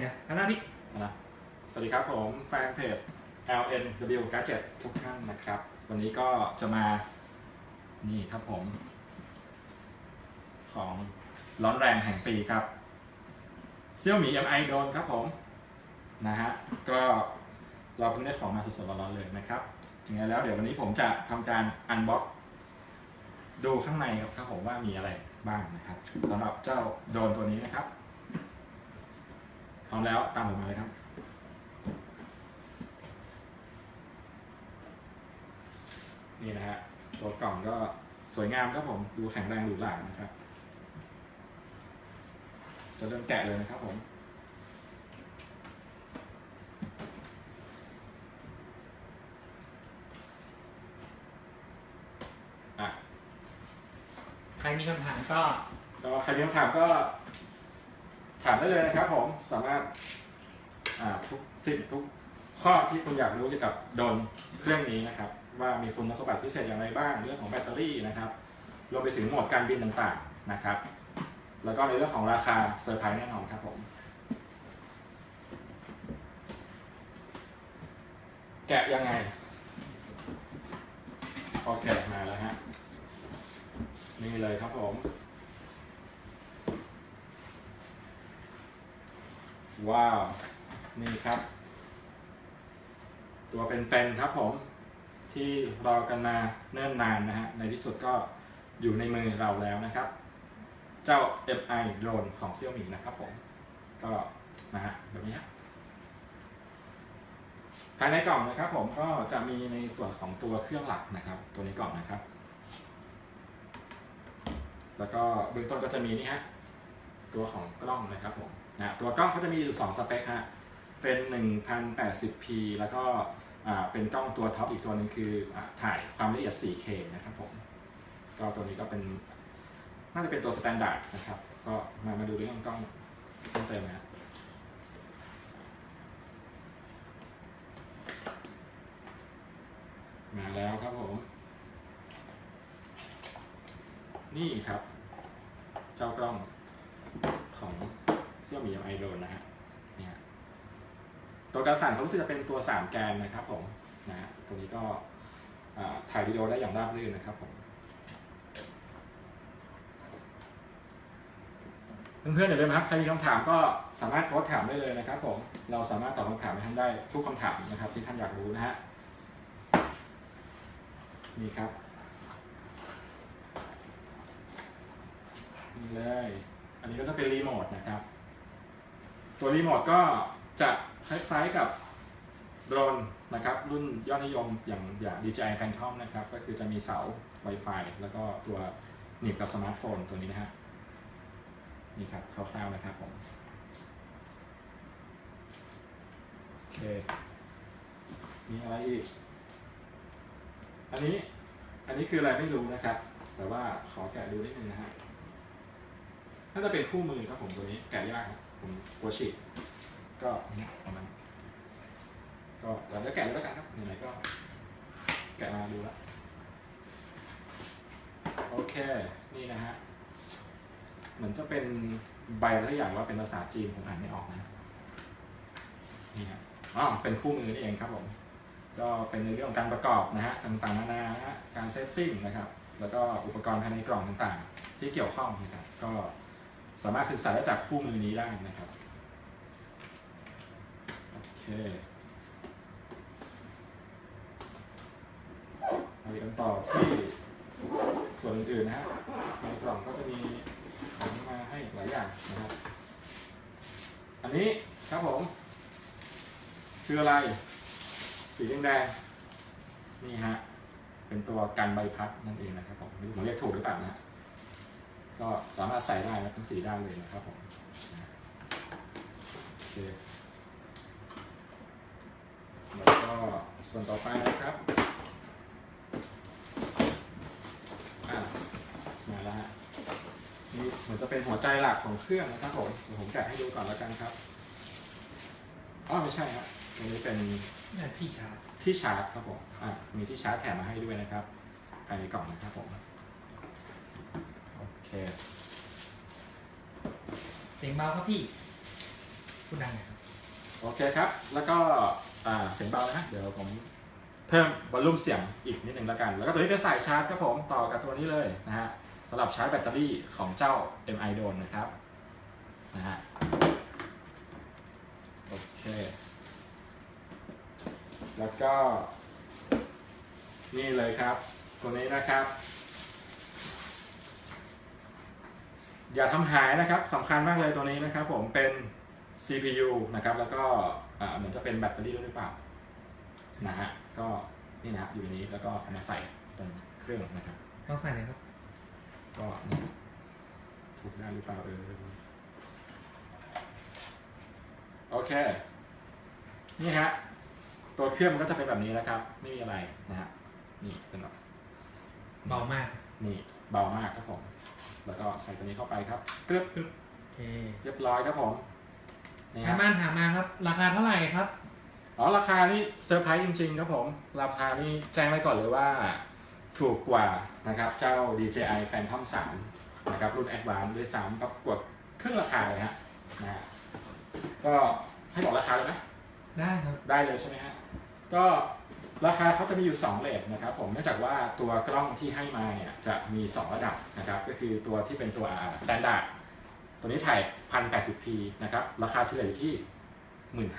เดี๋ยวหน้าพี่นะสวัสดีครับผมแฟนเพจ LNW Gadget ทุกท่านนะครับ วันนี้ก็จะมา นี่ครับผม ของร้อนแรงแห่งปีครับเซี่ยวหมี MI โดนครับผม นะฮะ ก็เราเพิ่งได้ของมาสดๆร้อนๆเลยนะครับยังไงแล้วเดี๋ยววันนี้ผมจะทำการอันบ็อกดูข้างในครับผมว่ามีอะไรบ้างนะครับสำหรับเจ้าโดนตัวนี้นะครับ พร้อมแล้วตามผมมาเลยครับ นี่นะฮะตัวกล่องก็สวยงามครับผมดูแข็งแรงหรูหรานะครับ จะเริ่มแกะเลยนะครับผมอะใครมีคำถามก็ก็ใครมีคำถามก็ ถามได้เลยนะครับผมสามารถาทุกสิ่งทุกข้อที่คุณอยากรู้เกี่ยวกับโดรนเครื่องนี้นะครับ ว่ามีคุณสมบัติพิเศษอย่างไรบ้างเรื่องของแบตเตอรี่นะครับรวมไปถึงโหมดการบินต่างๆนะครับ แล้วก็ในเรื่องของราคาเซอร์ไพรส์แน่นอนครับผมแกะยังไงโอเคมาแล้วฮะนี่เลยครับผม ว้าว นี่ครับ ตัวเป็นๆครับผม ที่รอกันมาเนิ่นนานนะฮะ ในที่สุดก็อยู่ในมือเราแล้วนะครับ เจ้า MI โดรนของเซี่ยมี่นะครับผม ก็นะฮะแบบนี้ฮะภายในกล่องนะครับผมก็จะมีในส่วนของตัวเครื่องหลักนะครับ ตัวนี้กล่องนะครับ แล้วก็เบื้องต้นก็จะมีนี่ฮะตัวของกล้องนะครับผม นะตัวกล้องเขาจะมีอยู่2สเปคฮะเป็น 1080p แล้วก็เป็นกล้องตัวท็อปอีกตัวหนึงคืออถ่ายความละเอียด 4K นะครับผมก็ตัวนี้ก็เป็นน่าจะเป็นตัวสแตนดาร์ดนะครับ ก็มามาดูเรื่องกล้องเพิ่มเติมนะมาแล้วครับผม นี่ครับ เจ้ากล้องของ เซี่ยมี่ไอโดนนะฮะเนี่ยตัวการสั่นเขารู้สึกจะเป็นตัว 3 แกนนะครับผมนะฮะตัวนี้ก็ถ่ายวิดีโอได้อย่างราบรื่นนะครับผมเพื่อนๆอย่าลืมนะครับใครมีคำถามก็สามารถโพสต์ถามได้เลยนะครับผมเราสามารถตอบคำถามให้ท่านได้ทุกคำถามนะครับที่ท่านอยากรู้นะฮะนี่ครับนี่เลย อันนี้ก็จะเป็นรีโมทนะครับ ตัวรีโมทก็จะคล้ายๆกับโดรนนะครับ รุ่นยอดนิยมอย่างอย่าง DJI Phantom นะครับ ก็คือจะมีเสา Wi-Fi แล้วก็ตัวหนีบกับสมาร์ทโฟนตัวนี้นะฮะนี่ครับคร่าวๆนะครับผมโอเคมีอะไรอีก อันนี้อันนี้คืออะไรไม่รู้นะครับ แต่ว่าขอแกะดูนิดนึงนะฮะน่าจะเป็นคู่มือครับผมตัวนี้แกะยากครับ ผมกลัวฉีกก็นี่ประมาณก็เราจะแกะแล้วกันครับไหนๆก็ แกะมาดูแล้วโอเค นี่นะฮะ เหมือนจะเป็นใบอะไรสักอย่างว่าเป็นภาษาจีนผมอ่านไม่ออกนะ นี่ฮะอ๋อเป็นคู่มือนี่เองครับผม ก็เป็นในเรื่องของการประกอบนะฮะต่างๆนานานะฮะการเซตติ้งนะครับ แล้วก็อุปกรณ์ภายในกล่องต่างๆ ที่เกี่ยวข้องนะครับ ก็ สามารถศึกษาได้จากคู่มือนี้ได้นะครับโอเคมาดูกันต่อที่ส่วนอื่นนะฮะในกล่องก็จะมีของมาให้หลายอย่างนะครับ อันนี้ครับผม คืออะไร สีแดงๆนี่ฮะเป็นตัวกันใบพัดนั่นเองนะครับผมไม่รู้ผมเรียกถูกหรือเปล่านะฮะ ก็สามารถใส่ได้นะทั้งสีด้านเลยนะครับผมนะโอเคแล้วก็ส่วนต่อไปนะครับอะมาแล้วฮะนี่เหมือนจะเป็นหัวใจหลักของเครื่องนะครับผมเดี๋ยวผมแกะให้ดูก่อนแล้วกันครับอ๋อไม่ใช่ฮะตรงนี้เป็นเนี่ยที่ชาร์จที่ชาร์จครับผมอะมีที่ชาร์จแถมมาให้ด้วยนะครับภายในกล่องนะครับผม โอเคเสียงเบาครับพี่พูดดังหน่อยครับโอเคครับ แล้วก็อ่าเสียงเบานะฮะเดี๋ยวผมเพิ่มวอลลุ่มเสียงอีกนิดหนึ่งแล้วกัน แล้วก็ตัวนี้เป็นสายชาร์จครับผมต่อกับตัวนี้เลยนะฮะสำหรับชาร์จแบตเตอรี่ของเจ้า MI Drone นะครับนะฮะโอเค แล้วก็ นี่เลยครับ ตัวนี้นะครับ อย่าทำหายนะครับสำคัญมากเลยตัวนี้นะครับผมเป็น CPU นะครับแล้วก็อ่าเหมือนจะเป็นแบตเตอรี่ด้วยหรือเปล่านะฮะก็นี่นะฮะอยู่ในนี้แล้วก็เอามาใส่ตรงเครื่องนะครับต้องใส่เลยครับ ก็นี่ถูกได้หรือเปล่าเออโอเค นี่ฮะตัวเครื่องมันก็จะเป็นแบบนี้นะครับ ไม่มีอะไรนะฮะนี่เป็นแบบเบามาก นี่เบามากครับผม แล้วก็ใส่ตัวนี้เข้าไปครับกรึบโอเคเรียบร้อยครับผมนี่ทางฮะบ้านถามมาครับ ราคาเท่าไหร่ครับ อ๋อราคานี่เซอร์ไพรส์จริงๆครับผมราคานี่แจ้งไว้ก่อนเลยว่า ถูกกว่านะครับเจ้า DJI Phantom 3นะครับรุ่น Advanced ด้วยซ้ำครับกดครึ่งราคาเลยฮะนะฮะก็ให้บอกราคาเลยไหม ได้ครับ ได้เลยใช่ไหมฮะ ก็ ราคาเขาจะมีอยู่ 2 เลทนะครับผมเนื่องจากว่าตัวกล้องที่ให้มาเนี่ยจะมี 2 ระดับนะครับก็คือตัวที่เป็นตัว standard ตัวนี้ถ่าย 1080p นะครับราคาเฉลี่ยอยู่ที่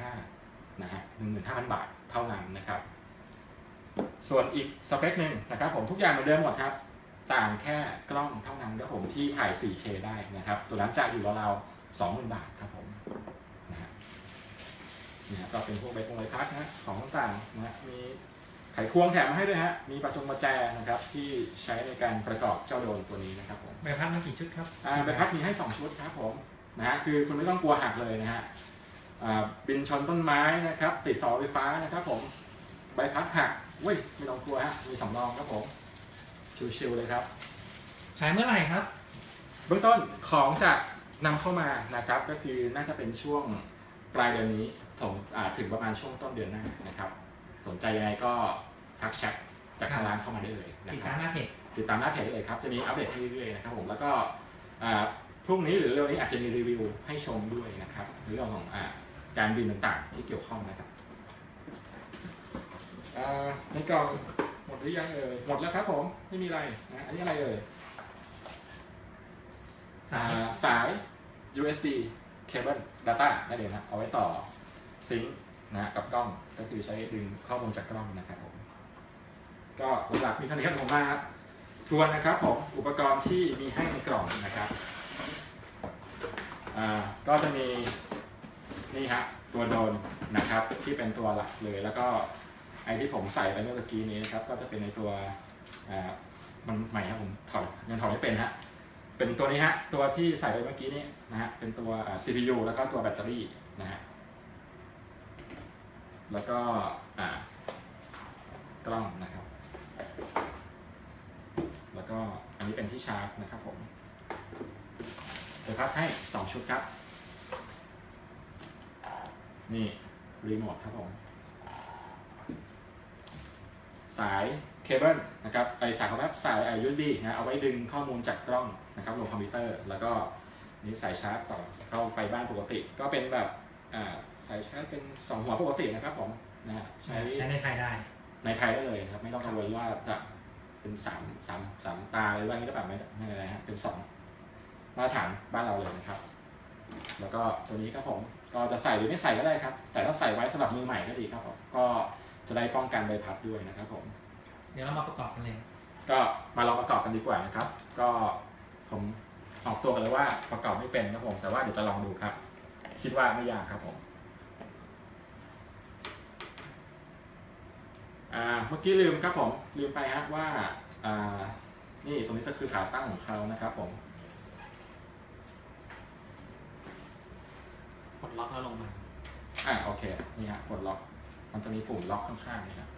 15,000นะฮะ15,000 บาทเท่านั้นนะครับ ส่วนอีกสเปคหนึ่งนะครับผมทุกอย่างเหมือนเดิมหมดครับ ต่างแค่กล้องเท่านั้นครับผมที่ถ่าย 4K ได้นะครับ ตัวนั้นจะอยู่ราวๆ20,000 บาทครับผมนะฮะนะก็เป็นพวกใบพงใบพัดนะฮะของต่างๆนะฮะมี ไขควงแถมมาให้ด้วยฮะ มีประจงประแจนะครับที่ใช้ในการประกอบเจ้าโดรนตัวนี้นะครับผมใบพัดมากี่ชุดครับอ่าใบพัดมีให้ 2 ชุดครับผมนะฮะคือคุณไม่ต้องกลัวหักเลยนะฮะอ่าบินชนต้นไม้นะครับ ติดต่อไฟฟ้านะครับผมใบพัดหักเว้ยไม่ต้องกลัวฮะมีสำรองครับผมชิวๆเลยครับขายเมื่อไหร่ครับ เบื้องต้นของจะนำเข้ามานะครับ ก็คือน่าจะเป็นช่วงปลายเดือนนี้ถึงอ่าถึงประมาณช่วงต้นเดือนหน้านะครับ สนใจยังไงก็ ทักแชทจากทางร้านเข้ามาได้เลยนะติดครัตาบมหน้าเพจติดตามหน้าเพจได้เลยครับ จะมีอัปเดตให้เรื่อยๆนะครับผมแล้วก็อ่าพรุ่งนี้หรือเร็วนี้อาจจะมีรีวิวให้ชมด้วยนะครับในเรื่องของอาการบินต่างๆ ที่เกี่ยวข้องนะครับอ่าในกล่องหมดหรือยังเอ่ยหมดแล้วครับผมไม่มีอะไรนะอันนี้อะไรเอ่ย สาย อ่าสาย USB cable data นั่นเองครับเอาไว้ต่อซิงค์นะฮะกับกล้องก็คือใช้ดึงข้อมูลจากกล้องนะครับผม ก็หลักๆมีเท่านี้ครับผมมาทวนนะครับผมอุปกรณ์ที่มีให้ในกล่องนะครับก็จะมีนี่ฮะตัวโดรนนะครับที่เป็นตัวหลักเลยแล้วก็ไอที่ผมใส่ไปเมื่อกี้นี้นะครับก็จะเป็นในตัวมันใหม่ครับผมถอดยังถอดไม่เป็นฮะเป็นตัวนี้ฮะตัวที่ใส่ไปเมื่อกี้นี้นะฮะเป็นตัว CPU แล้วก็ตัวแบตเตอรี่นะฮะแล้วก็กล้องนะครับ ก็อันนี้เป็นที่ชาร์จนะครับผมเดี๋ยวครับให้ 2 ชุดครับ นี่ รีโมทครับผม สายเคเบิลนะครับไอสายของแบบสายไอ USB นะเอาไว้ดึงข้อมูลจากกล้องนะครับลงคอมพิวเตอร์ แล้วก็นี่สายชาร์จต่อเข้าไฟบ้านปกติ ก็เป็นแบบอ่าสายชาร์จเป็นสองหัวปกตินะครับผมนะฮะใช้ใช้ในไทยได้ ในไทยได้เลยนะครับ ไม่ต้องกังวลว่าจะ เป็นสามสามสามตาหรือว่าอย่างนี้หรือเปล่าไม่ไม่อะไรฮะเป็นสองมาตรฐานบ้านเราเลยนะครับ แล้วก็ตัวนี้ครับผมก็จะใส่หรือไม่ใส่ก็ได้ครับ แต่ถ้าใส่ไว้สำหรับมือใหม่ก็ดีครับผมก็จะได้ป้องกันใบพัดด้วยนะครับผม เดี๋ยวเรามาประกอบกันเลย ก็มาลองประกอบกันดีกว่านะครับ ก็ผมออกตัวกันเลยว่าประกอบไม่เป็นครับผม แต่ว่าเดี๋ยวจะลองดูครับ คิดว่าไม่ยากครับผม อ่า เมื่อกี้ลืมครับผมลืมไปฮะว่าอ่านี่ตรงนี้ก็คือขาตั้งของเขานะครับผมกดล็อกแล้วลงมาอ่าโอเคนี่ฮะกดล็อก มันจะมีปุ่มล็อกข้างๆนี่ครับ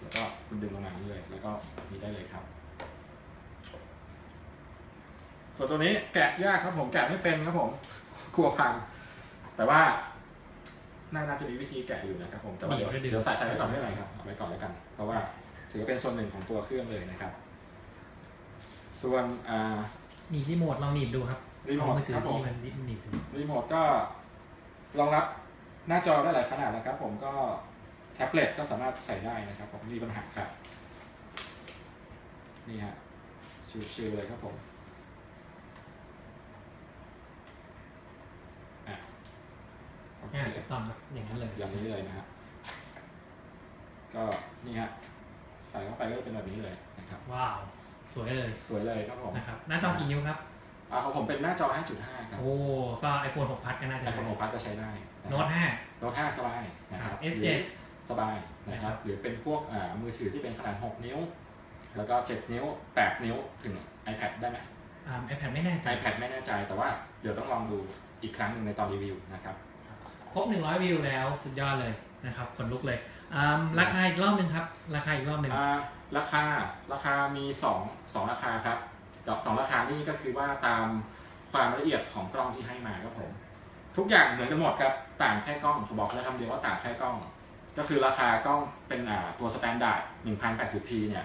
แล้วก็คุณดึงลงมาเรื่อยๆแล้วก็นี่ได้เลยครับ ส่วนตัวนี้แกะยากครับผมแกะไม่เป็นครับผมกลัวพัง แต่ว่า น่าน่าจะมีวิธีแกะอยู่นะครับผมแต่ว่าเดี๋ยวมีด้วยดิเดี๋ยวใส่ใส่ไว้ก่อนไม่เป็นไรครับเอาไว้ก่อนแล้วกัน เพราะว่าถือว่าเป็นส่วนหนึ่งของตัวเครื่องเลยนะครับ ส่วนอ่าหนีบรีโมทลองหนีบดูครับรีโมเอาทมือถือครับผม ที่มันหนีบดูรีโมทก็รองรับหน้าจอได้หลายขนาดนะครับผมก็แท็บเล็ตก็สามารถใส่ได้นะครับผมมีปัญหาครับนี่ฮะชิวๆเลยครับผมอะโอเคง่ายถูกต้องครับอย่างนั้นเลยอย่างนี้เลยนะฮะก็นี่ฮะใส่เข้าไปก็จะเป็นแบบนี้เลยนะครับ ว้าว สวยเลยสวยเลยครับผมนะครับหน้าจอกี่นิ้วครับอ่าของผมเป็นหน้าจอ 5.5 ครับโอ้ก็ iPhone 6 พัดก็น่าจะไอโฟน6พัทก็ใช้ได้ะครับโน้ตโน้ต5สบายนะครับครับ S7 หรือสบายนะคครัรับบหรือเป็นพวกอ่ามือถือที่เป็นขนาด 6 นิ้ว แล้วก็ 7 นิ้ว 8 นิ้วถึง iPad ได้ไหม5อ่า iPad ไม่แน่ใจ iPad ไม่แน่ใจแต่ว่าเดี๋ยวต้องลองดูอีกครั้งหนึ่งในตอนรีวิวนะครับ ครบ 100 วิวแล้ว สุดยอดเลยนะครับขนลุกเลยอ่าราคาอีกรอบหนึ่งครับ ราคาอีกรอบหนึ่ง อ่าราคาราคามี2 2ราคาครับกับสองราคานี่ก็คือว่าตามความละเอียดของกล้องที่ให้มาครับผม ทุกอย่างเหมือนกันหมดครับต่างแค่กล้องผมบอกเลยคำเดียวว่าต่างแค่กล้อง ก็คือราคากล้องเป็นอ่าตัวสแตนดาร์ด 1080p เนี่ย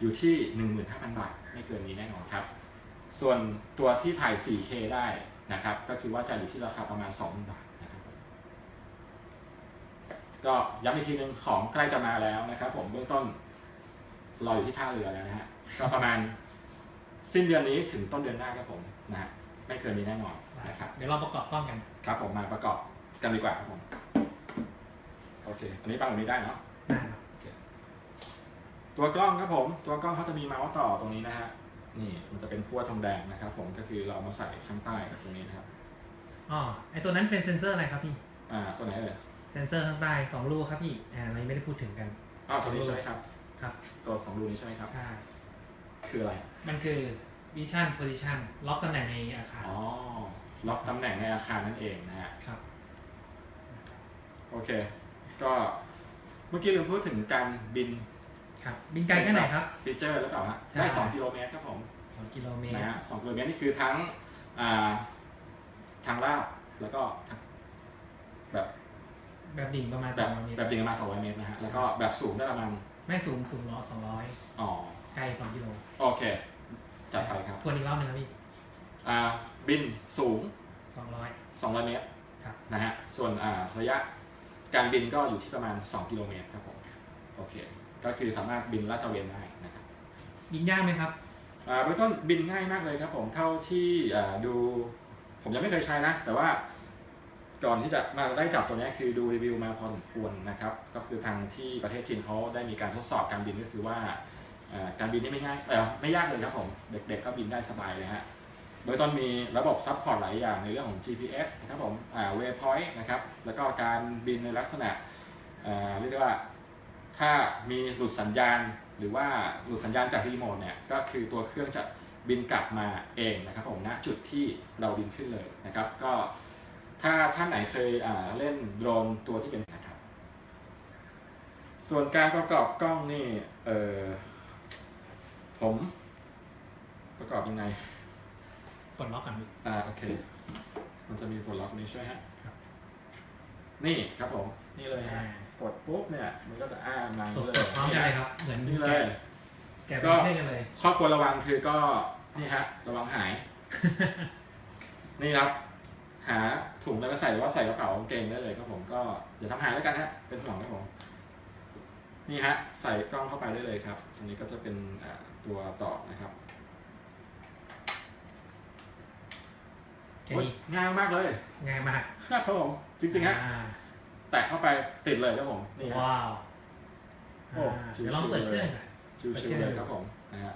อยู่ที่ 15,000 บาท ไม่เกินนี้แน่นอนครับ ส่วนตัวที่ถ่าย 4K ได้นะครับ ก็คือว่าจะอยู่ที่ราคาประมาณ 20,000บาทนะครับผม ก็ย้ำอีกทีหนึงของใกล้จะมาแล้วนะครับ ผมเบื้องต้นรออยู่ที่ท่าเรือแล้วนะฮะก็ประมาณสิ้นเดือนนี้ถึงต้นเดือนหน้าครับผมนะฮะไม่เกินนี้แน่นอนนะครับเดี๋ยวเราประกอบกล้องกันครับผมมาประกอบกันดีกว่าครับผมโอเค อันนี้ปังแบบนี้ได้เนาะได้ครับตัวกล้องครับผม ตัวกล้องเขาจะมีเมาส์ต่อตรงนี้นะฮะนี่มันจะเป็นขั้วทองแดงนะครับ ผมก็คือเราเอามาใส่ข้างใต้กับตรงนี้นะครับอ๋อไอตัวนั้นเป็นเซนเซอร์อะไรครับพี่อ่าตัวไหนเอ่ยเซนเซอร์ข้างใต้สองรูครับพี่อ่าเรายังไม่ได้พูดถึงกันอ้าวตัวนี้ใช่ไหมครับครับตัวสองรูนี้ใช่ไหมครับ ใช่คืออะไร มันคือ Vision Position ล็อกตำแหน่งในอาคารอ๋อ ล็อกตำแหน่งในอาคารนั่นเองนะฮะ ครับ โอเค ก็เมื่อกี้ลืมพูดถึงการบินครับบินไกลแค่ไหนครับ ฟีเจอร์หรือเปล่าฮะใช่ได้ 2 กิโลเมตรครับผมสองกิโลเมตรนะฮะสองกิโลเมตรนี่คือทั้งอ่าทางลาดแล้วก็ทางแบบ แบบดิ่งประมาณแบสอบงเมตรแบบดิ่งประมาณ200เมตรนะฮะแล้วก็แบบสูงได้ประมาณไม่สูงสูงร้อยสองร้อยอ๋อไกลสองกิโลโอเคจัดไปครับทวนอีกรอบหนึ่งครับพี่อ่าบินสูง สองร้อย 200 เมตรครับ นะฮะส่วนอ่าระยะการบินก็อยู่ที่ประมาณ 2 กิโลเมตรครับผมโอเคก็คือสามารถบินลาดตระเวนได้นะครับ บินยากไหมครับ อ่าเบื้องต้นบินง่ายมากเลยครับผมเท่าที่อ่าดู ผมยังไม่เคยใช้นะ แต่ว่า ก่อนที่จะมาได้จับตัวนี้คือดูรีวิวมาพอสมควรนะครับ ก็คือทางที่ประเทศจีนเขาได้มีการทดสอบการบินก็คือว่าการบินนี่ไม่ง่ายไม่ยากเลยครับผม เด็กๆก็บินได้สบายเลยฮะเบื้องต้นมีระบบซัพพอร์ตหลายอย่างในเรื่องของ GPS นะครับผม waypoint นะครับ แล้วก็การบินในลักษณะเรียกได้ว่าถ้ามีหลุดสัญญาณหรือว่าหลุดสัญญาณจากรีโมทเนี่ยก็คือตัวเครื่องจะบินกลับมาเองนะครับผมณจุดที่เราบินขึ้นเลยนะครับ ก็ ถ้าท่านไหนเคยอ่าเล่นโดรนตัวที่เป็นนะครับ ส่วนการประกอบกล้องนี่เออผมประกอบยังไงกดล็อกกันพี่อ่าโอเค มันจะมีผลลัพธ์นี้ช่วยฮะครับนี่ครับผม นี่เลยอ่าฮะกดปุ๊บเนี่ยมันก็จะอ้ามาสดๆพร้อมกันเลยครับ เหมือนนี่เลยแกะเป็นเพื่อนกันเลยข้อควรระวังคือก็นี่ฮะ ระวังหาย นี่ครับ หาถุงแล้วมาใส่หรือว่าใส่กระเป๋ากางเกงได้เลยครับผมก็อย่าทำหายแล้วกันฮะเป็นห่วงครับผมนี่ฮะใส่กล้องเข้าไปได้เลยครับอันนี้ก็จะเป็นอ่าตัวต่อนะครับแค่โอ๊ยนี้ง่ายมากเลยง่ายมากครับผมจริงๆฮะอ่าแตะเข้าไปติดเลยครับผมนี่ฮะว้าวโอ้อ่าชิวๆเดี๋ยวลองเปิดเครื่องจ้ะชิวๆเลยครับผมนะฮะ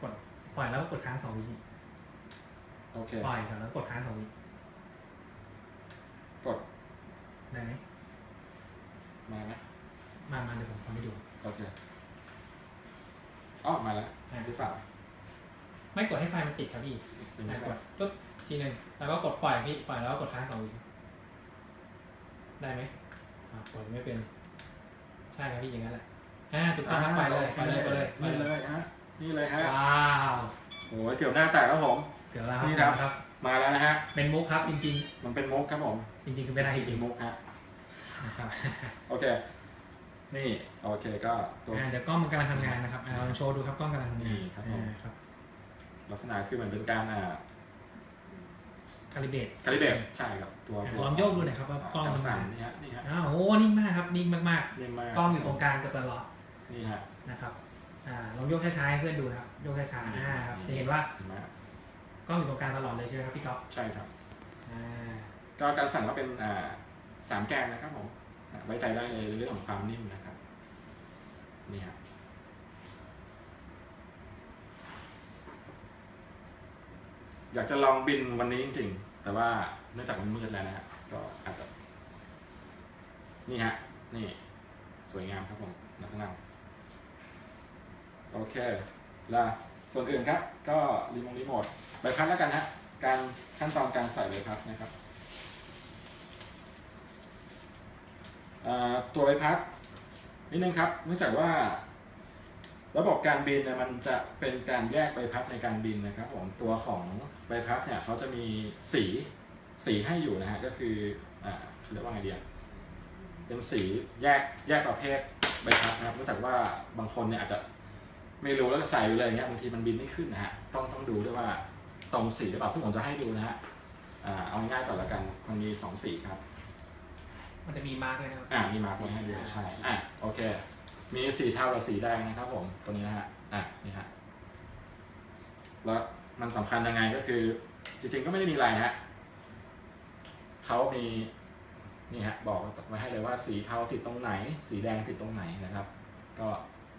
กดปล่อยแล้วก็กดค้างสองวิ โอเค ปล่อยก่อนแล้วกดค้างสองวิกด ได้ไหมมาไหมมามาเดี๋ยวผมทำให้ดู โอเคอ๋อมาแล้วอ่าหรือเปล่าไม่กดให้ไฟมันติดครับพี่เป็นอะไงกดปุ๊บทีหนึ่งแล้วก็กดปล่อยพี่ปล่อยแล้วก็กดค้างสองวิได้ไหมอะกดไม่เป็น ใช่ครับพี่อย่างนั้นแหละอ่าถูกต้องครับปล่อยเลยปล่อยเลยปล่อยเลยปล่อยนี่เลเลยยฮะ นี่เลยฮะว้าว โอ้ยเกือบหน้าแตกแล้วผม เดี๋ยวแล้วนี่คครัรับบมาแล้วนะฮะ เป็นมุกครับจริง มันเป็นมุกครับผม ๆ จริงๆคือไม่ได้จจริริงงๆมุกฮะ ๆนะครับโอเค นี่ โอเคก็ตัว อ่าเดี๋ยวกล้องมันกำลังทำงานนะครับอ่าลองโชว์ดูครับกล้องกำลังทำงานนี่ครับผม อ่าครับลักษณะคือเหมือนเป็นการอ่าคาลิเบตคาลิเบตใช่ครับ ตัวอะตัวลองโยกดูหน่อยครับว่ากล้องจัมับนสั่นนี่ฮะ นี่ฮะอ้าวโอ้นิ่งมากครับนิ่งมากนิ่มมากๆ กล้องอยู่ตรงกลางเกับตลอดนี่ฮะนะครับอ่าลองโยกช้าๆให้เพื่อนดูนะครับโยกช้าๆอ่าครับจะเห็นว่าเห็นไหมฮะ กล้องอยู่ตรงกลางตลอดเลยใช่ไหมครับพี่ก๊อฟใช่ครับ อ่าก็การสั่นก็เป็นอ่าสามแกนนะครับผมอะไว้ใจได้เลยในเรื่องของความนิ่มนะครับนี่ฮะอยากจะลองบินวันนี้จริงๆ แต่ว่าเนื่องจากมันมืดแล้วนะฮะก็อาจจะนี่ฮะนี่สวยงามครับผมนักนั่งโอเคแล้ว ส่วนอื่นครับ ก็รีโมทรีโมทใบพัดแล้วกันฮะการขั้นตอนการใส่ใบพัดนะครับตัวใบพัดนิดนึงครับ เนื่องจากว่า ระบบการบินเนี่ยมันจะเป็นการแยกใบพัดในการบินนะครับผมตัวของใบพัดเนี่ยเขาจะมีสีสีให้อยู่นะฮะก็คืออ่าเขาเรียกว่าไงเดียเป็นสีแยกแยกประเภทใบพัดนะครับเนื่องจากว่าบางคนเนี่ยอาจจะ ไม่รู้แล้วก็ใส่ไปเลยอย่างเงี้ยบางทีมันบินไม่ขึ้นนะฮะต้องต้องดูด้วยว่าตรงสีหรือเปล่าซึ่งผมจะให้ดูนะฮะอ่าเอาง่ายๆก่อนละกันมันมีสองสีครับมันจะมีมาร์กเลยนะครับอ่ามีมาร์กไว้ให้ด้วยใช่อะโอเค มีสีเทากับสีแดงนะครับผมตัวนี้นะฮะอะนี่ฮะแล้วมันสำคัญยังไงก็คือ จริงๆก็ไม่ได้มีอะไรนะฮะเขามีนี่ฮะบอกไว้ให้เลยว่าสีเทาติดตรงไหน สีแดงติดตรงไหนนะครับ ก็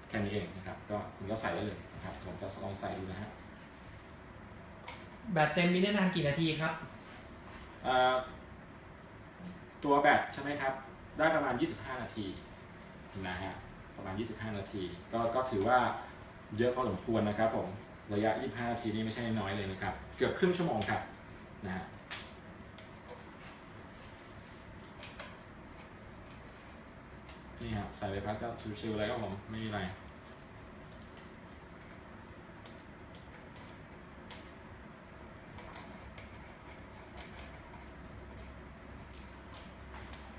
แค่นี้เองนะครับ ก็คุณก็ใส่ได้เลยนะครับผมจะลองใส่ดูนะฮะแบตเต็มมีได้นานกี่นาทีครับอ่าตัวแบตใช่ไหมครับ ได้ประมาณ 25 นาทีนะฮะประมาณ 25 นาที ก็ก็ถือว่าเยอะพอสมควรนะครับผมระยะ 25 นาทีนี่ไม่ใช่น้อยเลยนะครับ เกือบครึ่งชั่วโมงครับนะฮะ นี่ฮะใส่ไปพัดก็ชิวๆเลยครับผมไม่มีอะไร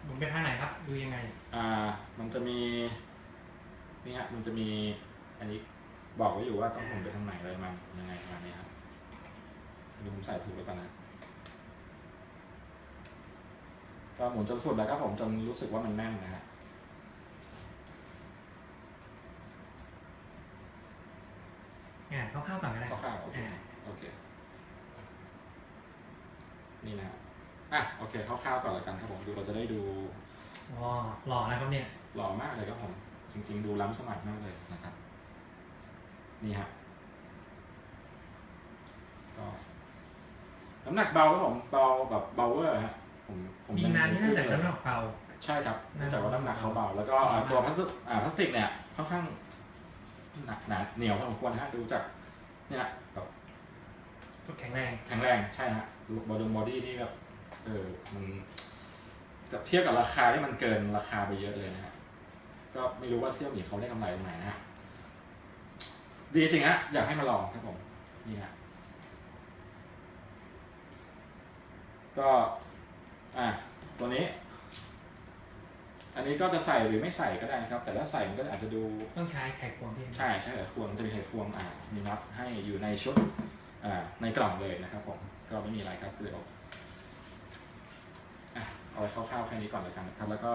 หมุนไปทางไหนครับ ดูยังไง อ่ามันจะมีนี่ฮะมันจะมีอันนี้บอกไว้อยู่ว่าต้องหมุนไปทางไหนเลยมันยังไงประมาณนี้ครับดูผมใส่ถูกไว้ก่อนนะก็หมุนจนสุดแล้วครับผมจนรู้สึกว่ามันแน่นนะฮะ อ่า คร่าวๆก่อนก็ได้คร่าวๆโอเคอ่าโอเค นี่นะฮะอะโอเคคร่าวๆก่อนละกันครับผมดูเราจะได้ดูอ๋อหล่อนะครับเนี่ย หล่อมากเลยครับผมจริง ๆ ดูล้ำสมัยมากเลยนะครับ นี่ฮะก็น้ำหนักเบาครับผมเบาแบบเบาเวอร์ฮะผมผมมียังนานนี่น่าจะพูดเลยน้ำหนักเบาใช่ครับน่าเนื่องจากว่าน้ำหนักเขาเบา แล้วก็อ่าตัวพลาสติกอ่าพลาสติกเนี่ยค่อนข้างหนักหนาเหนียวพอสมควรนะฮะดูจาก เนี่ยแบบแข็งแรงแข็งแรงใช่ฮะบอดงบอดี้นี่แบบเออมันกับเทียบกับราคาที่มันเกินราคาไปเยอะเลยนะฮะก็ไม่รู้ว่าเซี่ยวหมี่เขาได้กำไรตรงไหนนะฮะดีจริงฮะอยากให้มาลองครับผมนี่ฮะก็ อะตัวนี้ อันนี้ก็จะใส่หรือไม่ใส่ก็ได้นะครับ แต่ถ้าใส่มันก็อาจจะดูต้องใช้ไขควงที่ใช่ใช่ไขควงจะมีไขควงอ่ามีน็อตให้อยู่ในชุดอ่าในกล่องเลยนะครับผมก็ไม่มีอะไรครับเดี๋ยวอะเอาไว้คร่าวๆแค่นี้ก่อนเลยกันนะครับแล้วก็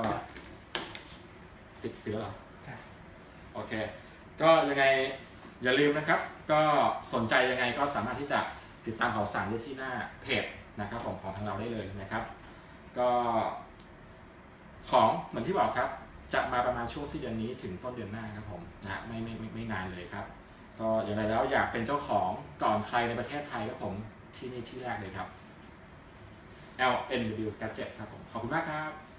ปิดปิดแล้วเหรอค่ะโอเค ก็ยังไงอย่าลืมนะครับ ก็สนใจยังไงก็สามารถที่จะติดตามข่าวสารได้ที่หน้าเพจนะครับของของทางเราได้เลยนะครับ ก็ ของเหมือนที่บอกครับ จะมาประมาณช่วงสิ้นเดือนนี้ถึงต้นเดือนหน้าครับผมนะไม่ไม่ไม่ไม่นานเลยครับ ก็อย่างไรแล้วอยากเป็นเจ้าของก่อนใครในประเทศไทยครับผมที่นี่ที่แรกเลยครับ LNW Gadget ครับผม ขอบคุณมากครับ